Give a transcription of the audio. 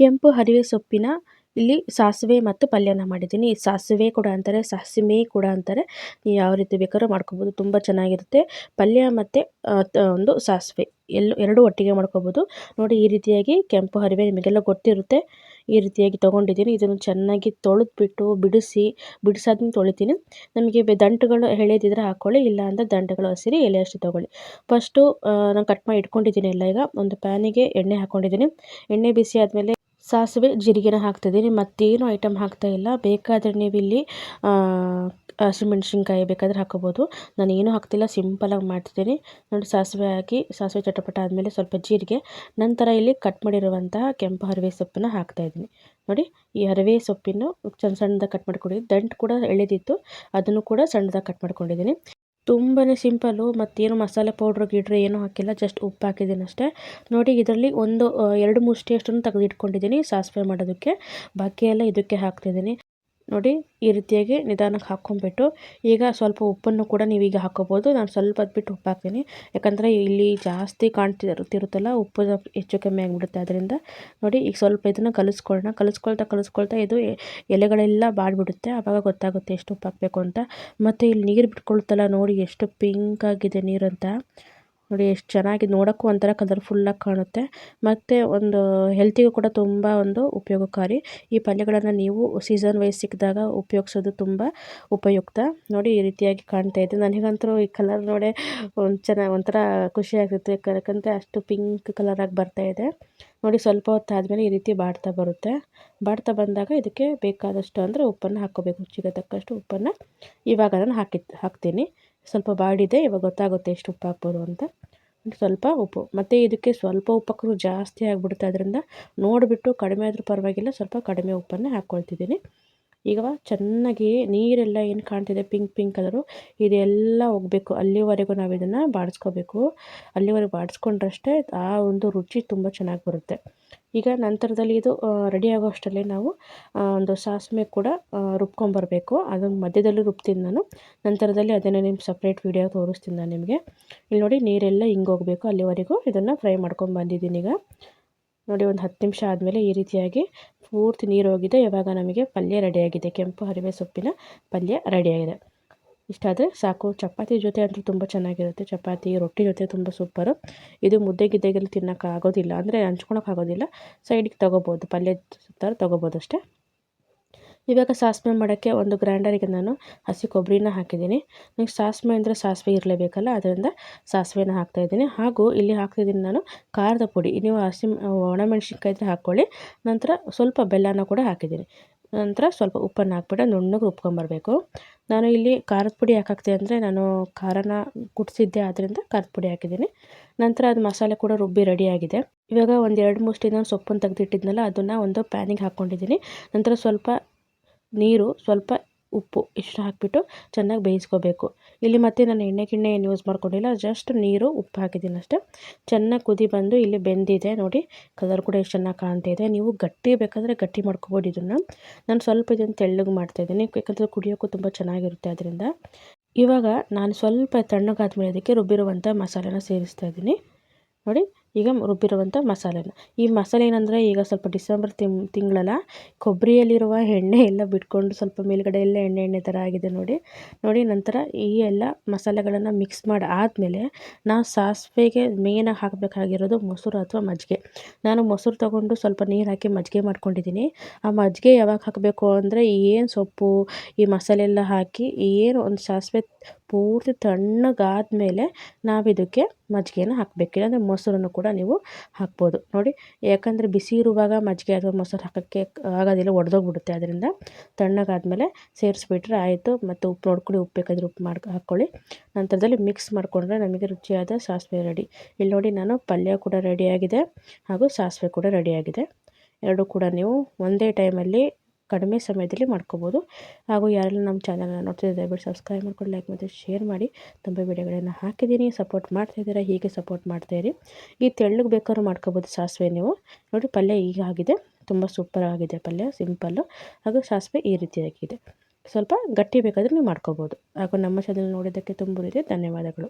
ಕೆಂಪು ಹರಿವೆ ಸೊಪ್ಪಿನ ಇಲ್ಲಿ ಸಾಸಿವೆ ಮತ್ತು ಪಲ್ಯನ ಮಾಡಿದ್ದೀನಿ. ಸಾಸಿವೆ ಕೂಡ ಅಂತಾರೆ, ಸಾಸಿಮೆ ಕೂಡ ಅಂತಾರೆ. ನೀವು ಯಾವ ರೀತಿ ಬೇಕಾದ್ರೂ ಮಾಡ್ಕೋಬೋದು. ತುಂಬ ಚೆನ್ನಾಗಿರುತ್ತೆ. ಪಲ್ಯ ಮತ್ತು ಒಂದು ಸಾಸಿವೆ. ಎಲ್ಲ, ಎರಡು ಒಟ್ಟಿಗೆ ಮಾಡ್ಕೋಬೋದು. ನೋಡಿ, ಈ ರೀತಿಯಾಗಿ ಕೆಂಪು ಹರಿವೆ ನಿಮಗೆಲ್ಲ ಗೊತ್ತಿರುತ್ತೆ. ಈ ರೀತಿಯಾಗಿ ತೊಗೊಂಡಿದ್ದೀನಿ. ಇದನ್ನು ಚೆನ್ನಾಗಿ ತೊಳೆದ್ಬಿಟ್ಟು ಬಿಡಿಸಿ ಬಿಡಿಸಾದ್ನ ತೊಳಿತೀನಿ. ನಮಗೆ ದಂಟುಗಳು ಎಳೆದಿದ್ರೆ ಹಾಕ್ಕೊಳ್ಳಿ ಇಲ್ಲ ಅಂದರೆ ದಂಟುಗಳು ಹಸಿರಿ ಎಲೆ ಅಷ್ಟು ತೊಗೊಳ್ಳಿ. ಫಸ್ಟು ನಾನು ಕಟ್ ಮಾಡಿ ಇಟ್ಕೊಂಡಿದ್ದೀನಿ ಎಲ್ಲ ಈಗ. ಒಂದು ಪ್ಯಾನಿಗೆ ಎಣ್ಣೆ ಹಾಕ್ಕೊಂಡಿದ್ದೀನಿ ಎಣ್ಣೆ ಬಿಸಿ ಆದಮೇಲೆ ಸಾಸಿವೆ ಜೀರಿಗೆನ ಹಾಕ್ತಿದ್ದೀನಿ ಮತ್ತೇನು ಐಟಮ್ ಹಾಕ್ತಾ ಇಲ್ಲ. ಬೇಕಾದರೆ ನೀವು ಇಲ್ಲಿ ಹಸಿಮೆಣ್ಸಿನ್ಕಾಯಿ ಬೇಕಾದರೆ ಹಾಕೋಬೋದು. ನಾನು ಏನೂ ಹಾಕ್ತಿಲ್ಲ ಸಿಂಪಲಾಗಿ ಮಾಡ್ತಿದ್ದೀನಿ. ನೋಡಿ, ಸಾಸಿವೆ ಹಾಕಿ, ಸಾಸಿವೆ ಚಟಪಟ ಆದಮೇಲೆ ಸ್ವಲ್ಪ ಜೀರಿಗೆ, ನಂತರ ಇಲ್ಲಿ ಕಟ್ ಮಾಡಿರುವಂತಹ ಕೆಂಪು ಹರಿವೆ ಸೊಪ್ಪನ್ನು ಹಾಕ್ತಾಯಿದ್ದೀನಿ ನೋಡಿ, ಈ ಹರಿವೆ ಸೊಪ್ಪಿನ ಸಣ್ಣ ಸಣ್ಣದಾಗಿ ಕಟ್ ಮಾಡ್ಕೊಂಡಿದ್ದೀನಿ. ದಂಟು ಕೂಡ ಎಳೆದಿತ್ತು ಅದನ್ನು ಕೂಡ ಸಣ್ಣದಾಗಿ ಕಟ್ ಮಾಡ್ಕೊಂಡಿದ್ದೀನಿ. ತುಂಬಾ ಸಿಂಪಲ್ಲು ಮತ್ತೇನು ಮಸಾಲೆ ಪೌಡ್ರ್ ಗಿಡ್ರೆ ಏನೂ ಹಾಕಿಲ್ಲ, ಜಸ್ಟ್ ಉಪ್ಪು ಹಾಕಿದ್ದೀನಿ ಅಷ್ಟೇ ನೋಡಿ, ಇದರಲ್ಲಿ ಒಂದು ಎರಡು ಮುಷ್ಟಿಯಷ್ಟನ್ನು ತೆಗೆದಿಟ್ಕೊಂಡಿದ್ದೀನಿ ಸಾಸಿವೆ ಮಾಡೋದಕ್ಕೆ. ಎಲ್ಲ ಇದಕ್ಕೆ ಹಾಕ್ತಿದ್ದೀನಿ. ನೋಡಿ ಈ ರೀತಿಯಾಗಿ ನಿಧಾನಕ್ಕೆ ಹಾಕ್ಕೊಂಬಿಟ್ಟು ಈಗ ಸ್ವಲ್ಪ ಉಪ್ಪನ್ನು ಕೂಡ ನೀವು ಈಗ ಹಾಕ್ಕೋಬೋದು ನಾನು ಸ್ವಲ್ಪ ಬಿಟ್ಟು ಉಪ್ಪು ಹಾಕ್ತೀನಿ. ಯಾಕಂದರೆ ಇಲ್ಲಿ ಜಾಸ್ತಿ ಕಾಣ್ತಿರುತ್ತಿರುತ್ತಲ್ಲ, ಉಪ್ಪು ಹೆಚ್ಚು ಕಮ್ಮಿ ಆಗಿಬಿಡುತ್ತೆ ಅದರಿಂದ. ನೋಡಿ ಈಗ ಸ್ವಲ್ಪ ಇದನ್ನು ಕಲಿಸ್ಕೊಳ್ಳೋಣ. ಕಲಿಸ್ಕೊಳ್ತಾ ಕಲಿಸ್ಕೊಳ್ತಾ ಇದು ಎಲೆಗಳೆಲ್ಲ ಬಾಡಿಬಿಡುತ್ತೆ. ಆವಾಗ ಗೊತ್ತಾಗುತ್ತೆ ಎಷ್ಟು ಉಪ್ಪು ಹಾಕಬೇಕು ಅಂತ. ಮತ್ತು ಇಲ್ಲಿ ನೀರು ಬಿಟ್ಕೊಳ್ತಲ್ಲ ನೋಡಿ ಎಷ್ಟು ಪಿಂಕ್ ಆಗಿದೆ ನೀರಂತ. ನೋಡಿ ಎಷ್ಟು ಚೆನ್ನಾಗಿ ನೋಡೋಕ್ಕೂ ಒಂಥರ ಕಲರ್ಫುಲ್ಲಾಗಿ ಕಾಣುತ್ತೆ. ಮತ್ತು ಒಂದು ಹೆಲ್ತಿಗೂ ಕೂಡ ತುಂಬ ಒಂದು ಉಪಯೋಗಕಾರಿ. ಈ ಪಲ್ಯಗಳನ್ನು ನೀವು ಸೀಸನ್ ವೈಸ್ ಸಿಕ್ಕಿದಾಗ ಉಪಯೋಗಿಸೋದು ತುಂಬ ಉಪಯುಕ್ತ. ನೋಡಿ ಈ ರೀತಿಯಾಗಿ ಕಾಣ್ತಾ ಇದೆ. ನನಗಂತರೂ ಈ ಕಲರ್ ನೋಡಿ ಒಂದು ಚೆನ್ನಾಗಿ ಒಂಥರ ಖುಷಿ ಯಾಕಂದರೆ ಅಷ್ಟು ಪಿಂಕ್ ಕಲರಾಗಿ ಬರ್ತಾ ಇದೆ. ನೋಡಿ ಸ್ವಲ್ಪ ಹೊತ್ತು ಆದಮೇಲೆ ಈ ರೀತಿ ಬಾಡ್ತಾ ಬರುತ್ತೆ. ಬಾಡ್ತಾ ಬಂದಾಗ ಇದಕ್ಕೆ ಬೇಕಾದಷ್ಟು ಅಂದರೆ ಉಪ್ಪನ್ನು ಹಾಕ್ಕೋಬೇಕು. ರುಚಿಗೆ ತಕ್ಕಷ್ಟು ಉಪ್ಪನ್ನು ಇವಾಗ ನಾನು ಹಾಕಿ ಹಾಕ್ತೀನಿ. ಸ್ವಲ್ಪ ಬಾಡಿದೆ, ಇವಾಗ ಗೊತ್ತಾಗುತ್ತೆ ಎಷ್ಟು ಉಪ್ಪು ಹಾಕ್ಬೋದು ಅಂತ. ಸ್ವಲ್ಪ ಉಪ್ಪು. ಮತ್ತು ಇದಕ್ಕೆ ಸ್ವಲ್ಪ ಉಪ್ಪಕ್ಕೂ ಜಾಸ್ತಿ ಆಗಿಬಿಡುತ್ತೆ. ಅದರಿಂದ ನೋಡಿಬಿಟ್ಟು ಕಡಿಮೆ ಆದರೂ ಪರವಾಗಿಲ್ಲ, ಸ್ವಲ್ಪ ಕಡಿಮೆ ಉಪ್ಪನ್ನೇ ಹಾಕ್ಕೊಳ್ತಿದ್ದೀನಿ. ಈಗ ಚೆನ್ನಾಗಿ ನೀರೆಲ್ಲ ಏನು ಕಾಣ್ತಿದೆ? Pink pink colour. ಇದೆಲ್ಲ ಹೋಗಬೇಕು. ಅಲ್ಲಿವರೆಗೂ ನಾವು ಇದನ್ನು ಬಾಡಿಸ್ಕೋಬೇಕು. ಅಲ್ಲಿವರೆಗೂ ಬಾಡಿಸ್ಕೊಂಡ್ರಷ್ಟೇ ಆ ಒಂದು ರುಚಿ ತುಂಬ ಚೆನ್ನಾಗಿ ಬರುತ್ತೆ. ಈಗ ನಂತರದಲ್ಲಿ ಇದು ರೆಡಿ ಆಗೋ ಅಷ್ಟರಲ್ಲಿ ನಾವು ಒಂದು ಸಾಸಿವೆ ಕೂಡ ರುಬ್ಕೊಂಬರಬೇಕು. ಅದನ್ನು ಮಧ್ಯದಲ್ಲಿ ರುಬ್ತೀನಿ ನಾನು. ನಂತರದಲ್ಲಿ ಅದನ್ನು ನಿಮ್ಮ ಸಪ್ರೇಟ್ ವೀಡಿಯೋ ತೋರಿಸ್ತೀನಿ ನಾನು ನಿಮಗೆ. ಇಲ್ಲಿ ನೋಡಿ ನೀರೆಲ್ಲ ಹಿಂಗೆ ಹೋಗಬೇಕು. ಅಲ್ಲಿವರೆಗೂ ಇದನ್ನು ಫ್ರೈ ಮಾಡ್ಕೊಂಡು ಬಂದಿದ್ದೀನಿ ಈಗ. ನೋಡಿ, ಒಂದು ಹತ್ತು ನಿಮಿಷ ಆದಮೇಲೆ ಈ ರೀತಿಯಾಗಿ ಪೂರ್ತಿ ನೀರು ಹೋಗಿದೆ. ಇವಾಗ ನಮಗೆ ಪಲ್ಯ ರೆಡಿಯಾಗಿದೆ ಕೆಂಪು ಹರಿವೆ ಸೊಪ್ಪಿನ ಪಲ್ಯ ರೆಡಿಯಾಗಿದೆ ಇಷ್ಟಾದರೆ ಸಾಕು. ಚಪಾತಿ ಜೊತೆ ಅಂತೂ ತುಂಬ ಚೆನ್ನಾಗಿರುತ್ತೆ. ಚಪಾತಿ, ರೊಟ್ಟಿ ಜೊತೆ ತುಂಬ ಸೂಪರು ಇದು ಮುದ್ದೆ ಗಿದ್ದೆಗೆಲ್ಲ ತಿನ್ನೋಕ್ಕಾಗೋದಿಲ್ಲ. ಅಂದರೆ ಹಂಚ್ಕೊಳಕ್ಕಾಗೋದಿಲ್ಲ ಸೈಡಿಗೆ ತೊಗೋಬೋದು. ಪಲ್ಯ ಥರ ತೊಗೋಬೋದು ಅಷ್ಟೇ. ಇವಾಗ ಸಾಸಿವೆ ಮಾಡೋಕ್ಕೆ ಒಂದು ಗ್ರೈಂಡರಿಗೆ ನಾನು ಹಸಿ ಕೊಬ್ಬರಿನ ಹಾಕಿದ್ದೀನಿ. ನನಗೆ ಸಾಸಿವೆ ಅಂದರೆ ಸಾಸಿವೆ ಇರಲೇಬೇಕಲ್ಲ, ಅದರಿಂದ ಸಾಸಿವೆನ ಹಾಕ್ತಾಯಿದ್ದೀನಿ ಹಾಗೂ ಇಲ್ಲಿ ಹಾಕ್ತಿದ್ದೀನಿ ನಾನು ಖಾರದ ಪುಡಿ. ನೀವು ಹಸಿ ಒಣಮೆಣಸಿನ್ಕಾಯಿ ಇದ್ದರೆ ಹಾಕ್ಕೊಳ್ಳಿ. ನಂತರ ಸ್ವಲ್ಪ ಬೆಲ್ಲನ ಕೂಡ ಹಾಕಿದ್ದೀನಿ. ನಂತರ ಸ್ವಲ್ಪ ಉಪ್ಪನ್ನು ಹಾಕ್ಬಿಟ್ಟು ನುಣ್ಣಗೆ ರುಬ್ಕೊಂಬರಬೇಕು. ನಾನು ಇಲ್ಲಿ ಖಾರದ ಪುಡಿ ಯಾಕೆ ಅಂದರೆ, ನಾನು ಖಾರನ ಕುಟ್ಸಿದ್ದೆ ಆದ್ದರಿಂದ ಖಾರದ ಪುಡಿ ಹಾಕಿದ್ದೀನಿ. ನಂತರ ಅದು ಮಸಾಲೆ ಕೂಡ ರುಬ್ಬಿ ರೆಡಿಯಾಗಿದೆ ಇವಾಗ ಒಂದು ಎರಡು ಮುಷ್ಟಿ ನಾನು ಸೊಪ್ಪನ್ನು ತೆಗೆದಿಟ್ಟಿದ್ನಲ್ಲ, ಅದನ್ನು ಒಂದು ಪ್ಯಾನಿಗೆ ಹಾಕ್ಕೊಂಡಿದ್ದೀನಿ. ನಂತರ ಸ್ವಲ್ಪ ನೀರು ಸ್ವಲ್ಪ ಉಪ್ಪು ಇಷ್ಟು ಹಾಕಿಬಿಟ್ಟು ಚೆನ್ನಾಗಿ ಬೇಯಿಸ್ಕೋಬೇಕು. ಇಲ್ಲಿ ಮತ್ತೆ ನಾನು ಎಣ್ಣೆ ಗಿಣ್ಣೆ ಏನು ಯೂಸ್ ಮಾಡ್ಕೊಂಡಿಲ್ಲ ಜಸ್ಟ್ ನೀರು, ಉಪ್ಪು ಹಾಕಿದ್ದೀನಿ ಅಷ್ಟೇ. ಚೆನ್ನಾಗಿ ಕುದಿ ಬಂದು ಇಲ್ಲಿ ಬೆಂದಿದೆ ನೋಡಿ ಕಲರ್ ಕೂಡ ಎಷ್ಟು ಚೆನ್ನಾಗಿ ಕಾಣ್ತಾಯಿದೆ ನೀವು ಗಟ್ಟಿ ಬೇಕಾದರೆ ಗಟ್ಟಿ ಮಾಡ್ಕೋಬೋದು ಇದನ್ನು. ನಾನು ಸ್ವಲ್ಪ ಇದನ್ನು ತೆಳ್ಳಗೆ ಮಾಡ್ತಾಯಿದ್ದೀನಿ ಯಾಕಂದರೆ ಕುಡಿಯೋಕ್ಕೂ ತುಂಬ ಚೆನ್ನಾಗಿರುತ್ತೆ ಅದರಿಂದ. ಇವಾಗ ನಾನು ಸ್ವಲ್ಪ ತಣ್ಣಗಾದ್ಮೇಲೆ ಅದಕ್ಕೆ ರುಬ್ಬಿರುವಂಥ ಮಸಾಲೆನ ಸೇರಿಸ್ತಾ ಇದ್ದೀನಿ. ನೋಡಿ ಈಗ ರುಬ್ಬಿರುವಂಥ ಮಸಾಲೆನ. ಈ ಮಸಾಲೆ ಏನಂದರೆ ಈಗ ಸ್ವಲ್ಪ ಡಿಸೆಂಬರ್ ತಿಂಗ್ ತಿಂಗಳಲ್ಲ, ಕೊಬ್ಬರಿಯಲ್ಲಿರುವ ಎಣ್ಣೆ ಎಲ್ಲ ಬಿಟ್ಕೊಂಡು ಸ್ವಲ್ಪ ಮೇಲುಗಡೆ ಎಲ್ಲ ಎಣ್ಣೆ ಎಣ್ಣೆ ಥರ ಆಗಿದೆ ನೋಡಿ. ನೋಡಿ ನಂತರ ಈ ಎಲ್ಲ ಮಸಾಲೆಗಳನ್ನು ಮಿಕ್ಸ್ ಮಾಡಿ, ಆದಮೇಲೆ ನಾವು ಸಾಸಿವೆಗೆ ಮೇನಾಗಿ ಹಾಕಬೇಕಾಗಿರೋದು ಮೊಸರು ಅಥವಾ ಮಜ್ಜಿಗೆ. ನಾನು ಮೊಸರು ತೊಗೊಂಡು ಸ್ವಲ್ಪ ನೀರು ಹಾಕಿ ಮಜ್ಜಿಗೆ ಮಾಡ್ಕೊಂಡಿದ್ದೀನಿ. ಆ ಮಜ್ಜಿಗೆ ಯಾವಾಗ ಹಾಕಬೇಕು ಅಂದರೆ ಏನು ಸೊಪ್ಪು, ಈ ಮಸಾಲೆ ಎಲ್ಲ ಹಾಕಿ, ಏನು ಒಂದು ಸಾಸಿವೆ ಪೂರ್ತಿ ತಣ್ಣಗಾದಮೇಲೆ ನಾವು ಇದಕ್ಕೆ ಮಜ್ಜಿಗೆನ ಹಾಕಬೇಕು. ಇಲ್ಲಾಂದರೆ ಮೊಸರನ್ನು ಕೂಡ ನೀವು ಹಾಕ್ಬೋದು. ನೋಡಿ, ಯಾಕಂದರೆ ಬಿಸಿ ಇರುವಾಗ ಮಜ್ಜಿಗೆ ಅಥವಾ ಮೊಸರು ಹಾಕೋಕ್ಕೆ ಆಗೋದಿಲ್ಲ, ಒಡೆದೋಗ್ಬಿಡುತ್ತೆ. ಅದರಿಂದ ತಣ್ಣಗಾದಮೇಲೆ ಸೇರಿಸ್ಬಿಟ್ರೆ ಆಯಿತು. ಮತ್ತು ಉಪ್ಪು ನೋಡ್ಕೊಳ್ಳಿ, ಉಪ್ಪು ಬೇಕಾದರೆ ಉಪ್ಪು ಮಾಡಿ ಹಾಕ್ಕೊಳ್ಳಿ. ನಂತರದಲ್ಲಿ ಮಿಕ್ಸ್ ಮಾಡಿಕೊಂಡ್ರೆ ನಮಗೆ ರುಚಿಯಾದ ಸಾಸಿವೆ ರೆಡಿ. ಇಲ್ಲಿ ನೋಡಿ, ನಾನು ಪಲ್ಯ ಕೂಡ ರೆಡಿಯಾಗಿದೆ ಹಾಗೂ ಸಾಸಿವೆ ಕೂಡ ರೆಡಿಯಾಗಿದೆ. ಎರಡೂ ಕೂಡ ನೀವು ಒಂದೇ ಟೈಮಲ್ಲಿ ಕಡಿಮೆ ಸಮಯದಲ್ಲಿ ಮಾಡ್ಕೋಬೋದು. ಹಾಗೂ ಯಾರೆಲ್ಲ ನಮ್ಮ ಚಾನಲ್ನ ನೋಡ್ತಿದ್ದಾರೆ, ದಯವಿಟ್ಟು ಸಬ್ಸ್ಕ್ರೈಬ್ ಮಾಡ್ಕೊಂಡು ಲೈಕ್ ಮತ್ತು ಶೇರ್ ಮಾಡಿ. ತುಂಬ ವಿಡಿಯೋಗಳನ್ನು ಹಾಕಿದ್ದೀನಿ. ಸಪೋರ್ಟ್ ಮಾಡ್ತಾಯಿದ್ದೀರಾ ಹೀಗೆ ಸಪೋರ್ಟ್ ಮಾಡ್ತಾಯಿರಿ ಈ ತೆಳ್ಳಗೆ ಬೇಕಾದ್ರೂ ಮಾಡ್ಕೋಬೋದು ಸಾಸಿವೆ ನೀವು. ನೋಡಿ ಪಲ್ಯ ಈಗ ಆಗಿದೆ. ತುಂಬ ಸೂಪರ್ ಆಗಿದೆ ಪಲ್ಯ ಸಿಂಪಲ್ಲು ಹಾಗೂ ಸಾಸಿವೆ ಈ ರೀತಿಯಾಗಿದೆ ಸ್ವಲ್ಪ ಗಟ್ಟಿ ಬೇಕಾದರೆ ನೀವು ಮಾಡ್ಕೋಬೋದು. ಹಾಗೂ ನಮ್ಮ ಚಾನಲ್ ನೋಡಿದ್ದಕ್ಕೆ ತುಂಬ ಧನ್ಯವಾದಗಳು.